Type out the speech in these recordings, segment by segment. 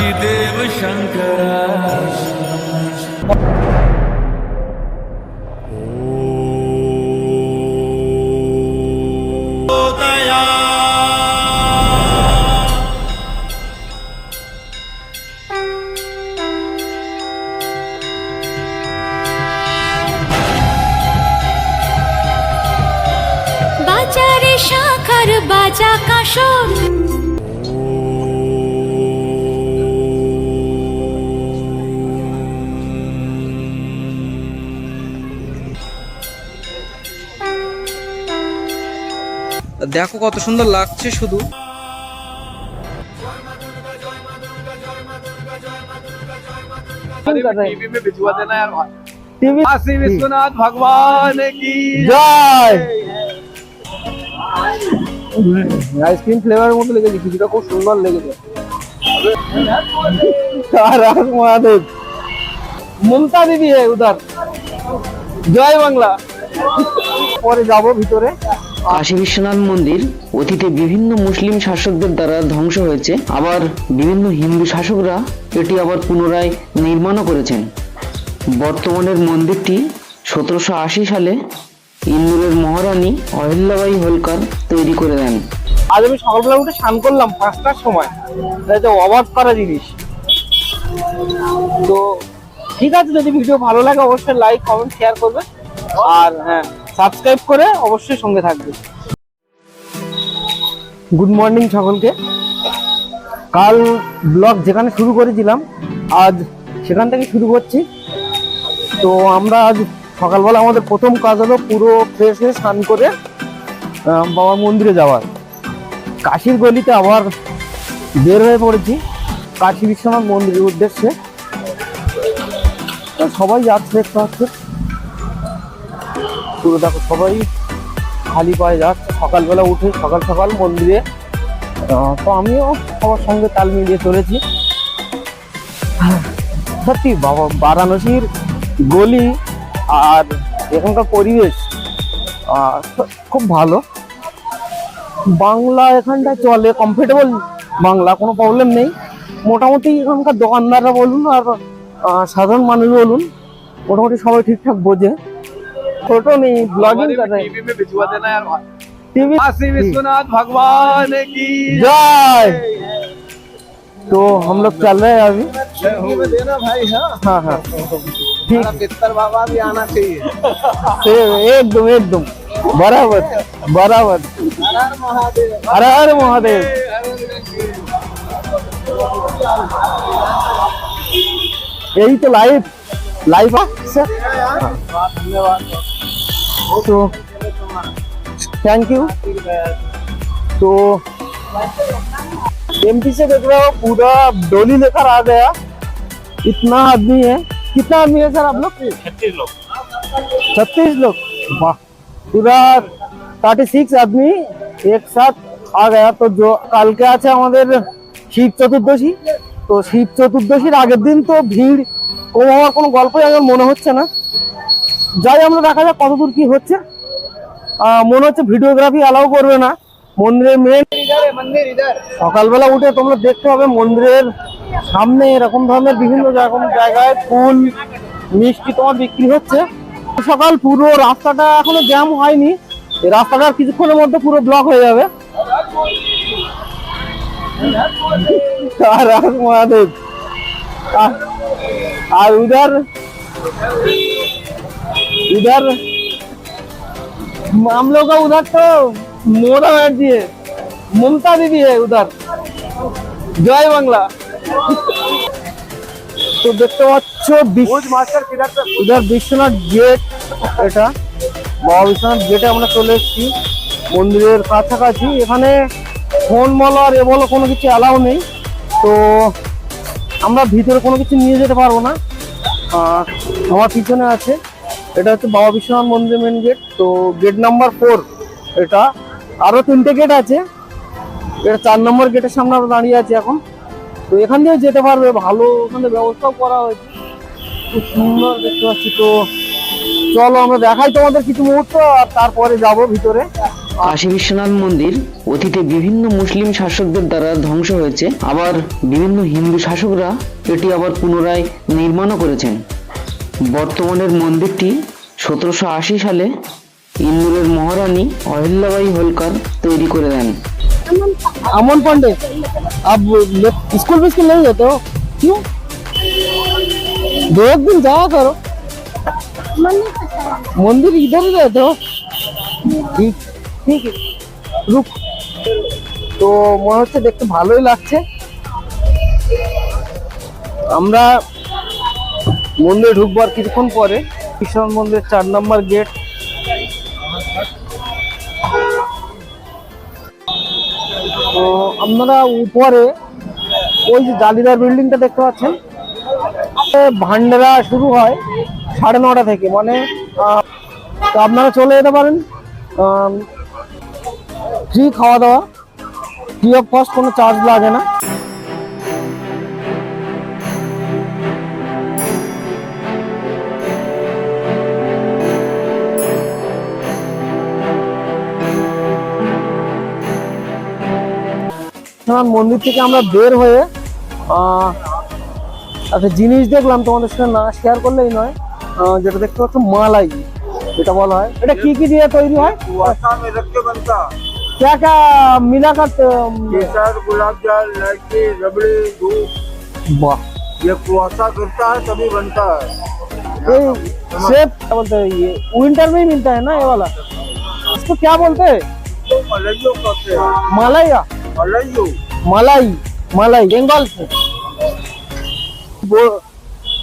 आदिदेव शङ्करा দেখো কত সুন্দর লাগছে শুধু। আইসক্রিম ফ্লেভারের মতো লেগেছে কিছুটা খুব সুন্দর লেগেছে। মহাদেব। মমতা দিদি উদার। জয় বাংলা। পরে যাব ভিতরে। কাশী বিশ্বনাথ মন্দির অতীতে বিভিন্ন মুসলিম শাসকদের দ্বারা ধ্বংস হয়েছে। আবার বিভিন্ন হিন্দু শাসকরা এটি আবার পুনরায় নির্মাণও করেছেন। বর্তমানের মন্দিরটি সতেরোশো আশি সালে ইন্দোরের মহারানী অহিল্যাবাই হোলকার তৈরি করে দেন। আজ আমি সকালবেলা উঠে স্নান করলাম পাঁচটার সময়। এটা অবাক করা জিনিস। তো ঠিক আছে, যদি ভিডিও ভালো লাগে, অবশ্যই লাইক কমেন্ট শেয়ার করবে। আর হ্যাঁ। সাবস্ক্রাইব করে অবশ্যই সঙ্গে থাকবে। গুড মর্নিং সকলকে। কাল ব্লগ যেখানে শুরু করেছিলাম, আজ সেখান থেকে শুরু করছি। তো আমরা আজ সকালবেলা আমাদের প্রথম কাজ হলো পুরো ফ্রেশ হয়ে স্নান করে বাবার মন্দিরে যাওয়ার। কাশির গলিতে আবার বের হয়ে পড়েছি। কাশী বিশ্বনাথ মন্দিরের উদ্দেশ্যে। সবাই যাচ্ছে দেখতে পাচ্ছে পুরো দেখো সবাই খালি পায়ে যাচ্ছে। সকালবেলা উঠে সকাল সকাল মন্দিরে। তো আমিও সবার সঙ্গে তাল মিলিয়ে চলেছি। সত্যি বাবা, বারাণসীর গলি আর এখানকার পরিবেশ খুব ভালো। বাংলা এখানটা চলে কমফোর্টেবল বাংলা, কোনো প্রবলেম নেই। মোটামুটি এখানকার দোকানদাররা বলুন আর সাধারণ মানুষ বলুন, মোটামুটি সবাই ঠিকঠাক বোঝে। फ़ोटो नहीं ब्लॉगिंग कर रहे हैं। टीवी में भिजवा देना यार टीवी हाँ, काशी विश्वनाथ भगवान की जय। तो हम लोग चल रहे हैं अभी। देना भाई हाँ। हाँ, हाँ। ठीक। बाबा भी आना चाहिए। एकदम एकदम। बराबर बराबर। हर हर महादेव। यही तो लाइफ लाइफ सर धन्यवाद। तो थैंक यू तो एमपी से देख रहे हो पूरा डोली लेकर आ गया इतना आदमी है कितना आदमी है सर आप लोग छत्तीस लोग छत्तीस लोग वाह पूरा থার্টি সিক্স আদমি একসাথ আ গয়া তো जो কালকে আছে আমাদের শিব চতুর্দশী তো শিব চতুর্দশীর আগের দিন তো ভিড় কম হওয়ার কোনো গল্পই আমার মনে হচ্ছে না যাই আমরা দেখা যাক কতদূর কি হচ্ছে। মনে হচ্ছে ভিডিওগ্রাফি অ্যালাউ করবে না। মন্দিরের মেন সকালবেলা উঠে তোমরা দেখতে হবে মন্দিরের সামনে এরকম ধরনের বিভিন্ন রকম জায়গায় ফুল, মিষ্টি তোমার বিক্রি হচ্ছে। সকাল পুরো রাস্তাটা এখনও জ্যাম হয়নি। রাস্তাটার কিছুক্ষণের মধ্যে পুরো ব্লক হয়ে যাবে। আর উদার মহাদেব আর- আর উধার उधर हम लोग का उधर तो मोदा बैठी है ममता दीदी है उधर জয় বাংলা তো দেখতে পাচ্ছ भोज मास्टर किधर से উদার বিশ্বনাথ গেট এটা বাবা বিশ্বনাথ গেটে আমরা চলে এসেছি মন্দিরের কাছাকাছি এখানে ফোন বলো আর এ বলো কোনো কিছু অ্যালাউ নেই তো আমরা ভিতরে কোনো কিছু নিয়ে যেতে পারবো না আহ, আমার পিছনে আছে এটা হচ্ছে বাবা বিশ্বনাথ মন্দির মেন গেট তো গেট নাম্বার ফোর এটা। আরও তিনটে গেট আছে। এটা চার নম্বর গেটের সামনে আমরা দাঁড়িয়ে আছি এখন। তো এখান দিয়ে যেতে পারবে, ভালো ওখানে ব্যবস্থাও করা হয়েছে। খুব সুন্দর দেখতে পাচ্ছি তো। চলো আমরা দেখাই তোমাদের কিছু মুহূর্ত, আর তারপরে যাব ভিতরে। কাশী বিশ্বনাথ মন্দির, অতীতে বিভিন্ন মুসলিম শাসকদের দ্বারা ধ্বংস হয়েছে। আবার বিভিন্ন হিন্দু শাসকরা এটি আবার পুনরায় নির্মাণও করেছেন। বর্তমানের মন্দিরটি সতেরোশো আশি সালে ইন্দোরের মহারানী অহিল্যাবাই হোলকার তৈরি করে দেন अमन पांडे अब ले- स्कूल भी स्कूल नहीं जाते हो क्यों दो एक दिन जाया करो मंदिर इधर ही रहते हो ঠিক ঠিক আছে। রুক তো মনে হচ্ছে দেখতে ভালোই লাগছে আমরা মন্দিরে ঢুকবার কিছুক্ষণ পরে। কৃষ্ণ মন্দিরের চার নম্বর গেট। আপনারা উপরে ওই যে জালিদার বিল্ডিংটা দেখতে পাচ্ছেন? ভান্ডারা শুরু হয় সাড়ে নটা থেকে। মানে আপনারা চলে যেতে পারেন। ফ্রি খাওয়া দাওয়া। ফ্রি অফ কস্ট কোনো চার্জ লাগে না। বিশ্বনাথ মন্দির থেকে আমরা বের হয়ে আহ, একটা জিনিস দেখলাম তোমাদের সঙ্গে না শেয়ার করলেই নয় আহ, যেটা দেখতে পাচ্ছ মালাই যেটা বলা হয় এটা কি কি দিয়ে তৈরি হয় कुआसा में रख के बनता क्या क्या मिला कर केसर गुलाब जल लड़की रबड़ी दूध वाह ये कुआसा गिरता है तभी बनता है ये सेब क्या बोलते हैं ये विंटर में ही मिलता है ना ये वाला इसको क्या बोलते हैं मलइयो कहते हैं मालाई या मलइयो মালাই মালাই বেঙ্গল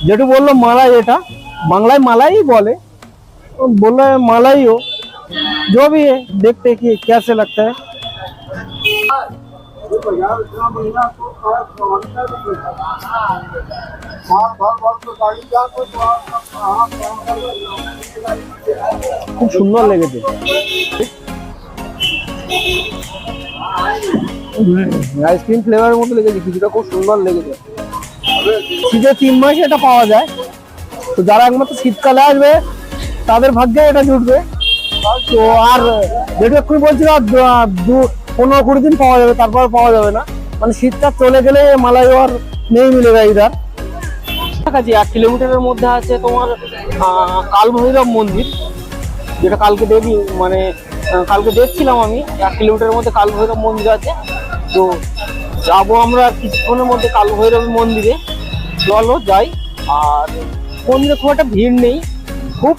যেটু বললো মালাই এটা বাংলায় মালাই বলে ও বললো মালাই हो जो भी है देखते हैं कि कैसे लगता है খুব সুন্দর লেগেছে আইসক্রিম ফ্লেভারের মতো লেগেছে, কিছুটা খুব সুন্দর লেগেছে। শীতের তিন মাসে এটা পাওয়া যায়। তো যারা একমাত্র শীতকালে আসবে, তাদের ভাগ্যে এটা জুটবে। তো আর যেটা এক্ষুনি বলছিল দু- পনেরো কুড়ি দিন পাওয়া যাবে, তারপর পাওয়া যাবে না। মানে শীতটা চলে গেলে মালাই আর নেই মিলেগা ইধার কাছাকাছি এক কিলোমিটারের মধ্যে আছে তোমার কালভৈরব মন্দির। যেটা কালকে দেখি মানে কালকে দেখছিলাম আমি, এক কিলোমিটারের মধ্যে কাল ভৈরব মন্দির আছে। তো যাব আমরা কিছুক্ষণের মধ্যে কাল ভৈরব মন্দিরে। চলো যাই। আর মন্দিরে খুব একটা ভিড় নেই। খুব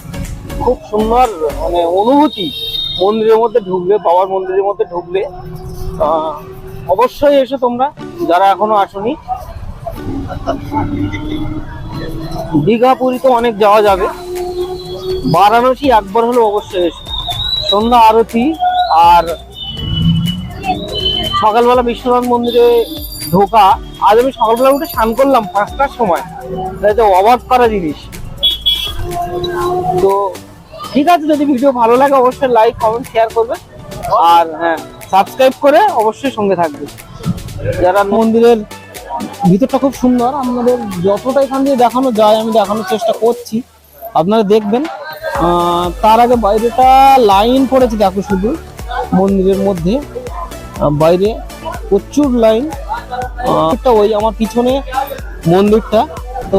খুব সুন্দর মানে অনুভূতি। মন্দিরের মধ্যে ঢুকলে, বাবার মন্দিরের মধ্যে ঢুকলে। অবশ্যই এসো তোমরা, যারা এখনও আসনি। দীঘা পুরী তো অনেক যাওয়া যাবে। বারাণসী একবার হলো অবশ্যই এসো। সন্ধ্যা আরতি আর সকালবেলা বিশ্বনাথ মন্দিরে ঢোকা, আজ আমি সকালবেলা উঠে স্নান করলাম পাঁচটার সময়। তো অবাক করা জিনিস। তো ঠিক আছে, যদি ভিডিও ভালো লাগে অবশ্যই লাইক কমেন্ট শেয়ার করবে। আর হ্যাঁ সাবস্ক্রাইব করে অবশ্যই সঙ্গে থাকবে। যারা মন্দিরের ভিতরটা খুব সুন্দর আপনাদের যতটা এখান দিয়ে দেখানো যায়, আমি দেখানোর চেষ্টা করছি। আপনারা দেখবেন তার আগে বাইরেটা লাইন পড়েছে দেখো শুধু, মন্দিরের মধ্যে। বাইরে প্রচুর লাইন। ওই আমার পিছনে মন্দিরটা। তো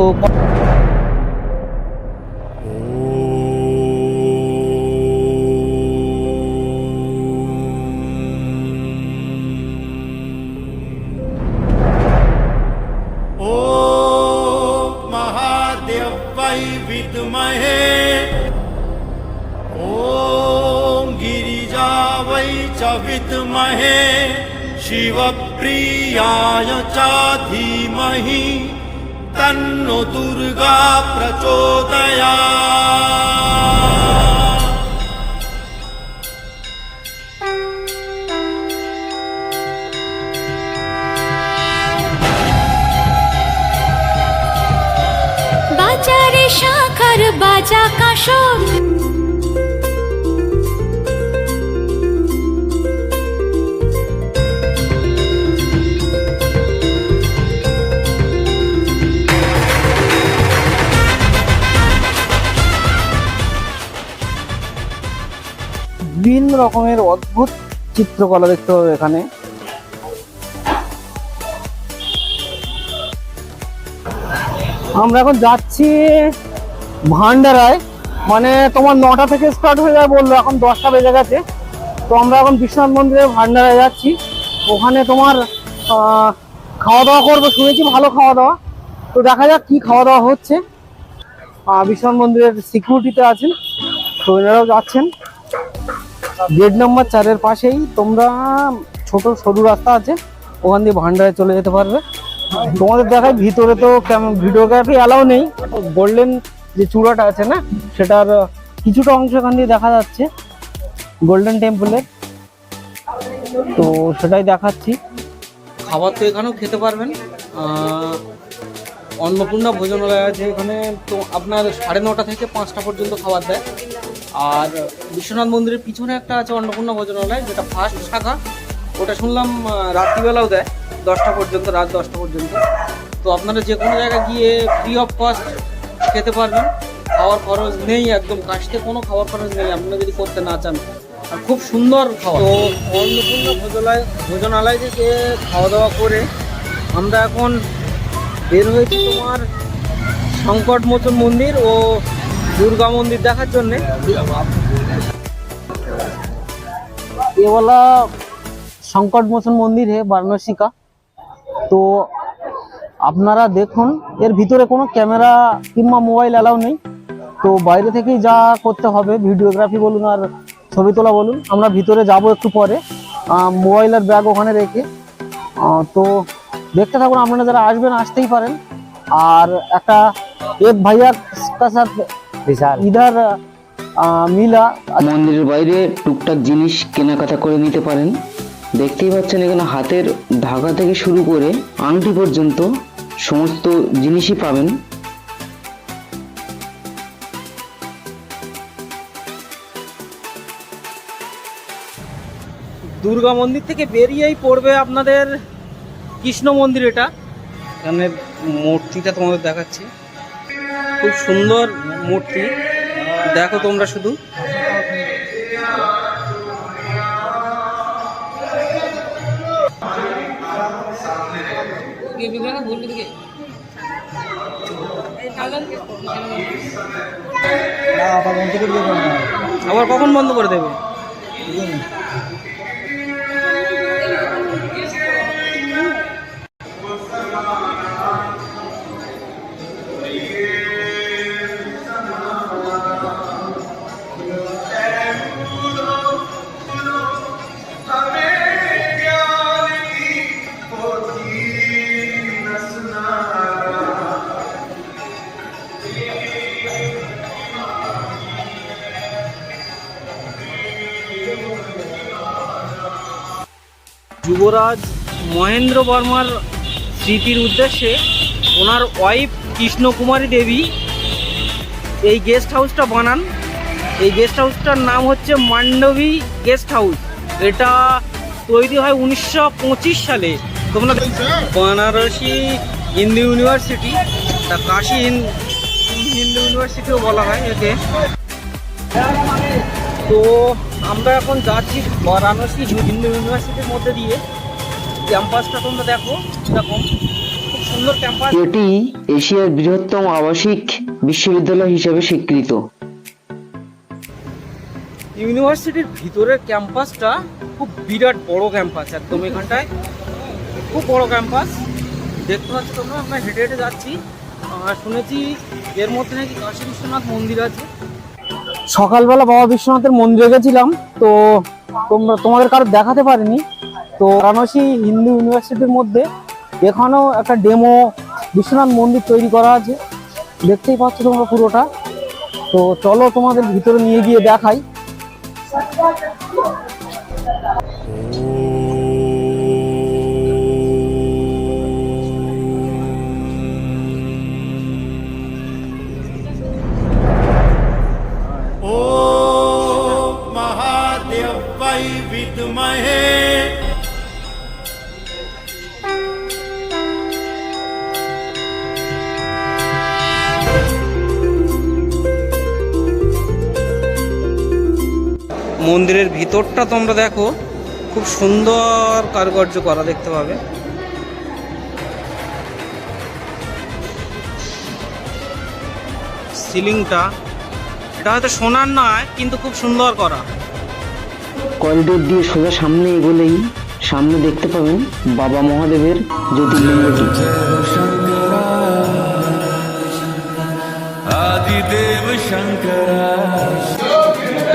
विद्महे शिवप्रियाय च धीमहि तन्नो दुर्गा प्रचोदयात् বাজারে শাখার বাজা কাশর বিভিন্ন রকমের অদ্ভুত চিত্রকলা দেখতে পাবে এখানে। আমরা এখন যাচ্ছি ভান্ডারায়। মানে তোমার নটা থেকে স্টার্ট হয়ে যায় বলল, এখন দশটা বেজে গেছে। তো আমরা এখন বিশ্বনাথ মন্দিরে ভান্ডারায় যাচ্ছি। ওখানে তোমার খাওয়া দাওয়া করব, শুনেছি ভালো খাওয়া দাওয়া তো দেখা যাক কি খাওয়া দাওয়া হচ্ছে বিশ্বনাথ মন্দিরের সিকিউরিটিতে আছেন। তো এনারাও যাচ্ছেন। গেট নাম্বার চারের পাশেই তোমরা ছোট সরু রাস্তা আছে, ওখান দিয়ে ভান্ডারে চলে যেতে পারবে। তোমাদের দেখায় ভিতরে তো কেমন ভিডিওগ্রাফি অ্যালাউ নেই। গোল্ডেন যে চূড়াটা আছে না, সেটার কিছুটা অংশ এখান দিয়ে দেখা যাচ্ছে গোল্ডেন টেম্পলের তো সেটাই দেখাচ্ছি। খাবার তো এখানেও খেতে পারবেন। অন্নপূর্ণা ভোজনালয় আছে এখানে। তো আপনার সাড়ে নটা থেকে পাঁচটা পর্যন্ত খাবার দেয়। আর বিশ্বনাথ মন্দিরের পিছনে একটা আছে অন্নপূর্ণা ভোজনালয়, যেটা ফার্স্ট শাখা। ওটা শুনলাম রাত্রিবেলাও দেয়, দশটা পর্যন্ত, রাত দশটা পর্যন্ত। তো আপনারা যে কোনো জায়গায় গিয়ে ফ্রি অফ কস্ট খেতে পারবেন। খাওয়ার খরচ নেই একদম কাশতে কোনো খাওয়ার খরচ নেই আপনারা যদি করতে না চান। আর খুব সুন্দর খাওয়া। তো অন্নপূর্ণা ভোজনালয় ভোজনালয় থেকে খাওয়া দাওয়া করে আমরা এখন বের হয়েছি তোমার সংকট মোচন মন্দির ও দুর্গা মন্দির দেখার জন্যে ये वाला সংকট মোচন মন্দির হে বারাণসী का তো আপনারা দেখুন এর ভিতরে কোনো ক্যামেরা কিংবা মোবাইল অ্যালাউ নেই তো বাইরে থেকেই যা করতে হবে ভিডিওগ্রাফি বলুন আর ছবি তোলা বলুন আমরা ভিতরে যাব একটু পরে মোবাইল আর ব্যাগ ওখানে রেখে আহ, তো দেখতে থাকুন আপনারা যারা আসবেন আসতেই পারেন আর একটা এক ভাইয়া का ইধার মিলা মন্দিরের বাইরে টুকটাক জিনিস কেনাকাটা করে নিতে পারেন। দেখতেই পাচ্ছেন এখানে হাতের ধাগা থেকে শুরু করে আংটি পর্যন্ত সমস্ত জিনিসই পাবেন। দুর্গা মন্দির থেকে বেরিয়েই পড়বে আপনাদের কৃষ্ণ মন্দির এটা। এখানে মূর্তিটা তোমাদের দেখাচ্ছি। খুব সুন্দর মূর্তি। দেখো তোমরা শুধু। আবার কখন বন্ধ করে দেবে? যুবরাজ মহেন্দ্র বর্মার স্মৃতির উদ্দেশ্যে ওনার ওয়াইফ কৃষ্ণকুমারী দেবী এই গেস্ট হাউসটা বানান। এই গেস্ট হাউসটার নাম হচ্ছে মান্ডবী গেস্ট হাউস। এটা তৈরি হয় উনিশশো পঁচিশ সালে। তোমরা বানারসি হিন্দু ইউনিভার্সিটি তা কাশি হিন্দু ইউনিভার্সিটিও বলা হয় একে। তো আমরা এখন যাচ্ছি বারাণসী হিন্দু ইউনিভার্সিটির মধ্যে দিয়ে। ক্যাম্পাসটা তোমরা দেখো এরকম খুব সুন্দর ক্যাম্পাস। এটি এশিয়ার বৃহত্তম আবাসিক বিশ্ববিদ্যালয় হিসেবে স্বীকৃত। ইউনিভার্সিটির ভিতরের ক্যাম্পাসটা খুব বিরাট বড় ক্যাম্পাস একদম এখানটায়। খুব বড় ক্যাম্পাস। দেখতে পাচ্ছ তোমরা আমরা হেঁটে হেঁটে যাচ্ছি। আর শুনেছি এর মধ্যে নাকি কাশী বিশ্বনাথ মন্দির আছে। সকালবেলা বাবা বিশ্বনাথের মন্দিরে গেছিলাম, তো তোমরা, তোমাদের কারও দেখাতে পারিনি। তো বারাণসী হিন্দু ইউনিভার্সিটির মধ্যে এখানেও একটা ডেমো বিশ্বনাথ মন্দির তৈরি করা আছে। দেখতেই পাচ্ছ তোমরা পুরোটা। তো চলো তোমাদের ভিতরে নিয়ে গিয়ে দেখাই। ॐ महादेव्यै विद्महे মন্দিরের ভিতরটা তোমরা দেখো খুব সুন্দর কারুকার্য করা দেখতে পাবে সিলিংটা এটা হয়তো সোনার নয় কিন্তু খুব সুন্দর করা। করিডোর দিয়ে সোজা সামনে এগোলেই সামনে দেখতে পাবেন বাবা মহাদেবের জ্যোতির্লিঙ্গটি।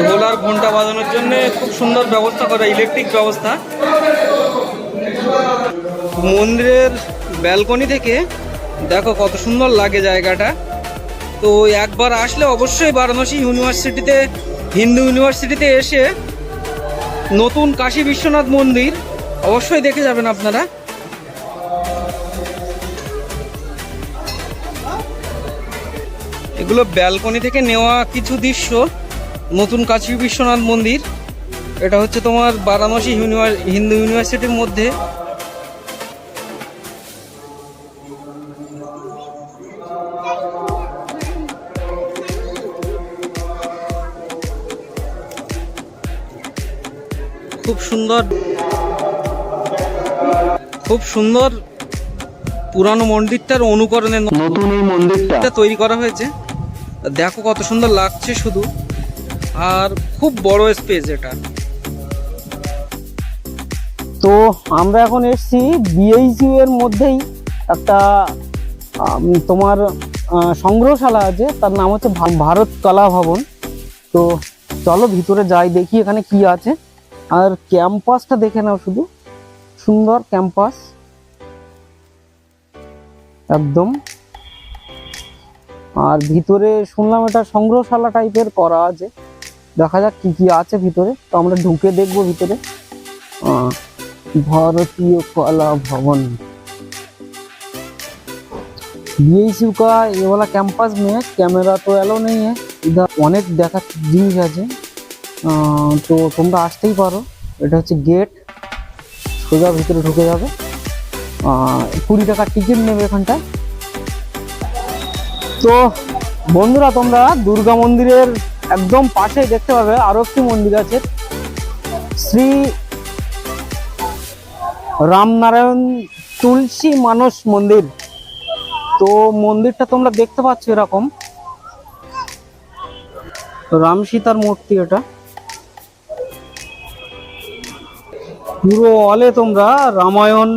ঢোল আর ঘণ্টা বাজানোর জন্য খুব সুন্দর ব্যবস্থা করা ইলেকট্রিক ব্যবস্থা। মন্দিরের ব্যালকনি থেকে দেখো কত সুন্দর লাগে জায়গাটা। তো একবার আসলে অবশ্যই বারাণসী ইউনিভার্সিটিতে, হিন্দু ইউনিভার্সিটিতে এসে নতুন কাশী বিশ্বনাথ মন্দির অবশ্যই দেখে যাবেন আপনারা। এগুলো ব্যালকনি থেকে নেওয়া কিছু দৃশ্য, নতুন কাশী বিশ্বনাথ মন্দির। এটা হচ্ছে তোমার বারাণসী হিন্দু ইউনিভার্সিটির মধ্যে খুব সুন্দর খুব সুন্দর পুরানো মন্দিরটার অনুকরণে নতুন এই মন্দিরটা তৈরি করা হয়েছে। দেখো কত সুন্দর লাগছে শুধু। আর খুব বড় স্পেস এটা। তো আমরা এখন এসেছি বিএইচইউ এর মধ্যেই একটা তোমার সংগ্রহশালা আছে। তার নাম হচ্ছে ভারত কলা ভবন। তো চলো ভিতরে যাই দেখি এখানে কি আছে। আর ক্যাম্পাসটা দেখে নাও শুধু সুন্দর ক্যাম্পাস একদম আর ভিতরে শুনলাম এটা সংগ্রহশালা টাইপের করা আছে দেখা যাক কি কি আছে ভিতরে তো আমরা ঢুকে দেখবো ভিতরে আহ, भारतीय कला भवन बीएसयू का ये वाला कैंपस में कैमरा तो एलो नहीं है इधर অনেক দেখার জিনিস আছে আহ, তো তোমরা আসতেই পারো। এটা হচ্ছে গেট সোজা ভিতরে ঢুকে যাবে। কুড়ি টাকার টিকিট নেবে এখানটায় তো বন্ধুরা, তোমরা দুর্গা মন্দিরের একদম পাশে দেখতে পাবে আরও একটি মন্দির আছে। শ্রী রামনারায়ণ তুলসী মানস মন্দির। তো মন্দিরটা তোমরা দেখতে পাচ্ছ এরকম। রাম সীতার মূর্তি এটা। পুরো অলে তোমরা রামায়ণ,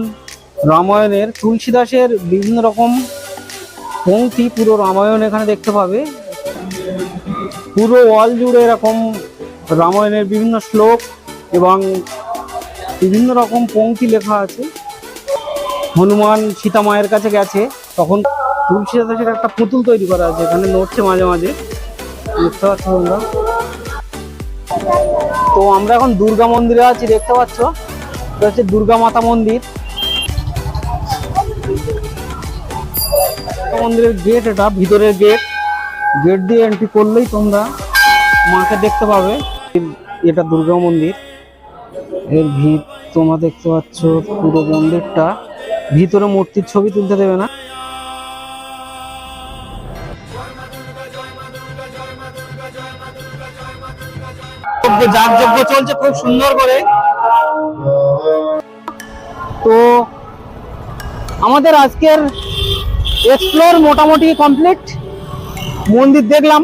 রামায়ণের, তুলসীদাসের বিভিন্ন রকম পংক্তি পুরো রামায়ণ এখানে দেখতে পাবে। পুরো অল জুড়ে এরকম রামায়ণের বিভিন্ন শ্লোক এবং বিভিন্ন রকম পঙ্ক্তি লেখা আছে। হনুমান সীতা মায়ের কাছে গেছে, তখন তুলসী দাসের একটা পুতুল তৈরি করা আছে, এখানে নড়ছে মাঝে মাঝে। দেখতে পাচ্ছ তোমরা? তো আমরা এখন দুর্গা মন্দিরে আছি, দেখতে পাচ্ছ? এটা হচ্ছে দুর্গা মাতা মন্দির। মন্দিরের গেট এটা, ভিতরের গেট গেট দিয়ে এন্ট্রি করলেই তোমরা মাকে দেখতে পাবে। এটা দুর্গা মন্দির। এর ভিত তোমরা দেখতে পাচ্ছ পুরো মন্দিরটা। ভিতরে মূর্তির ছবি তুলতে দেবে না। যাগযজ্ঞ চলছে খুব সুন্দর করে। তো আমাদের আজকের এক্সপ্লোর মোটামুটি কমপ্লিট মন্দির দেখলাম,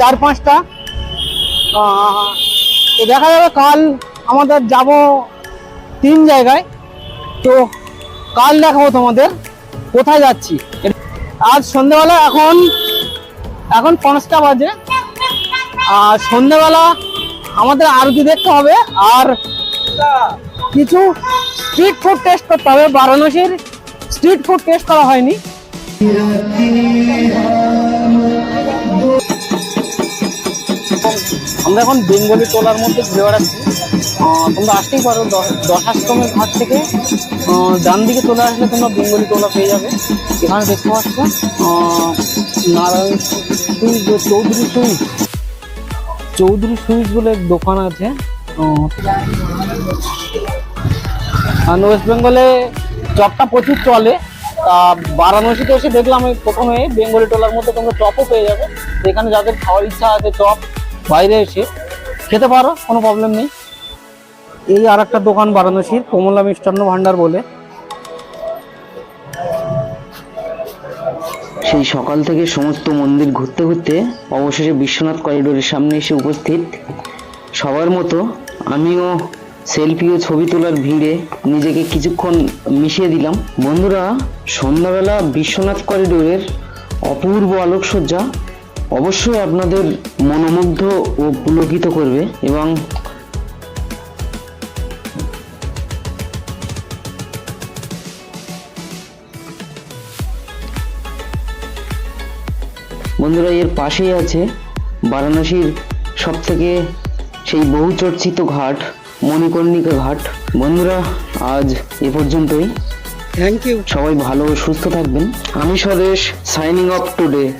চার পাঁচটা। তো দেখা যাবে কাল আমাদের যাব তিন জায়গায়। তো কাল দেখাবো তোমাদের, কোথায় যাচ্ছি। আজ সন্ধ্যেবেলা এখন এখন পাঁচটা বাজে। আর সন্ধ্যেবেলা আমাদের আরতি দেখতে হবে, আর কিছু স্ট্রিট ফুড টেস্ট করতে হবে। বারাণসীর স্ট্রিট ফুড টেস্ট করা হয়নি। আমরা এখন বেঙ্গলি টোলার মধ্যে ঘুরে বেড়াচ্ছি। তোমরা আসতেই পারো দশ- দশাশ্রমের ঘাট থেকে। ডান দিকে চলে আসলে তোমরা বেঙ্গলি টোলা পেয়ে যাবে। এখানে দেখতে পাচ্ছ Narayan switch Chowdhury switch Chowdhury switch বলে দোকান আছে। ওয়েস্ট বেঙ্গলে চপটা প্রচুর চলে। বারাণসীতে এসে দেখলাম আমি প্রথমে বেঙ্গলি টোলার মধ্যে তোমরা চপও পেয়ে যাবে। এখানে যাদের খাওয়ার ইচ্ছা আছে চপ বাইরে এসে খেতে পারো, কোনো প্রবলেম নেই। এই আর একটা দোকান বারাণসীর, কমলা মিষ্টান্ন ভান্ডার বলে। সেই সকাল থেকে সমস্ত মন্দির ঘুরতে ঘুরতে অবশেষে বিশ্বনাথ করিডোরের সামনে এসে উপস্থিত। সবার মতো আমিও সেলফি ও ছবি তোলার ভিড়ে নিজেকে কিছুক্ষণ মিশিয়ে দিলাম। বন্ধুরা, সন্ধ্যাবেলা বিশ্বনাথ করিডোরের অপূর্ব আলোকসজ্জা অবশ্যই আপনাদের মনোমুগ্ধ ও পুলকিত করবে এবং বন্ধুরা, এর পাশেই আছে বারাণসীর সব থেকে সেই বহুচর্চিত ঘাট। মণিকর্ণিকা ঘাট। বন্ধুরা আজ এ পর্যন্তই। থ্যাংক ইউ সবাই ভালো সুস্থ থাকবেন। আমি স্বদেশ সাইনিং অফ টুডে